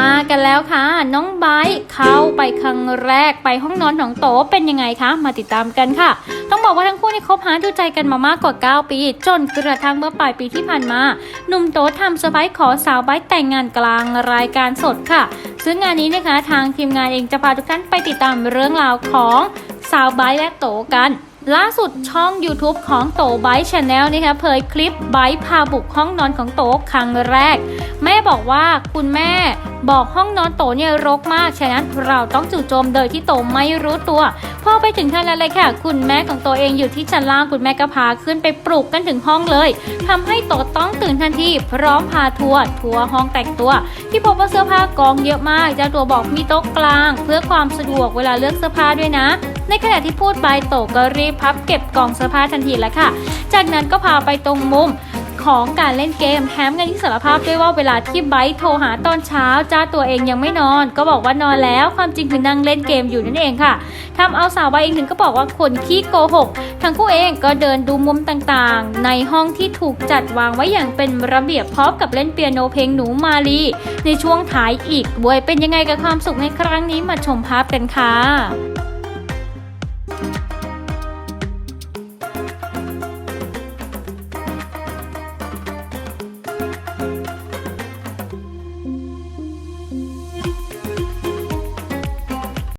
มากันแล้วค่ะ น้องไบเข้าไปครั้งแรกไปห้องนอนของโตเป็นยังไงคะมาติดตามกันค่ะ ต้องบอกว่าทั้งคู่นี่คบหาดูใจกันมามากกว่า 9 ปี จนกระทั่งเมื่อปลายปีที่ผ่านมาหนุ่มโตทำเซอร์ไพรส์ขอสาวไบแต่งงานกลางรายการสดค่ะ ซึ่งงานนี้นะคะทางทีมงานเองจะพาทุกท่านไปติดตามเรื่องราวของสาวไบและโตกัน ล่าสุดช่อง YouTube ของโตไบชาแนลนะคะเผยคลิปไบร์พาบุกห้องนอนของโตครั้งแรก แม่บอกว่าคุณแม่บอกห้องนอนโตเนี่ยรกมาก ฉะนั้นเราต้องจู่โจมโดยที่โตไม่รู้ตัวพอไปถึงท่านแล้วเลยค่ะ คุณแม่ของโตเองอยู่ที่ชั้นล่างคุณแม่ก็พาขึ้นไปปลุกกันถึงห้องเลยทำให้โตต้องตื่นทันทีพร้อมพาทัวร์ทัวร์ห้องแต่งตัว ที่พบว่าเสื้อผ้ากองเยอะมากเจ้าตัวบอกมีโต๊ะกลาง เพื่อความสะดวกเวลาเลือกเสื้อผ้าด้วยนะ ในขณะที่พูดไปโตก็รีบพับเก็บกล่องเสื้อผ้าทันทีแล้วค่ะ จากนั้นก็พาไปตรงมุมของการเล่นเกมแถมกันที่สารภาพด้วยว่าเวลาที่ไบร์โทรหาตอนเช้า จ้าตัวเองยังไม่นอน ก็บอกว่านอนแล้วความจริงคือนั่งเล่นเกมอยู่นั่นเองค่ะทำเอาสาวไบเองถึงก็บอกว่าคนขี้โกหก ทั้งคู่เองก็เดินดูมุมต่างๆ ในห้องที่ถูกจัดวางไว้อย่างเป็นระเบียบพร้อมกับเล่นเปียโนเพลงหนูมาลีในช่วงท้ายอีกด้วยเป็นยังไงกับความสุขในครั้งนี้มาชมภาพกันค่ะ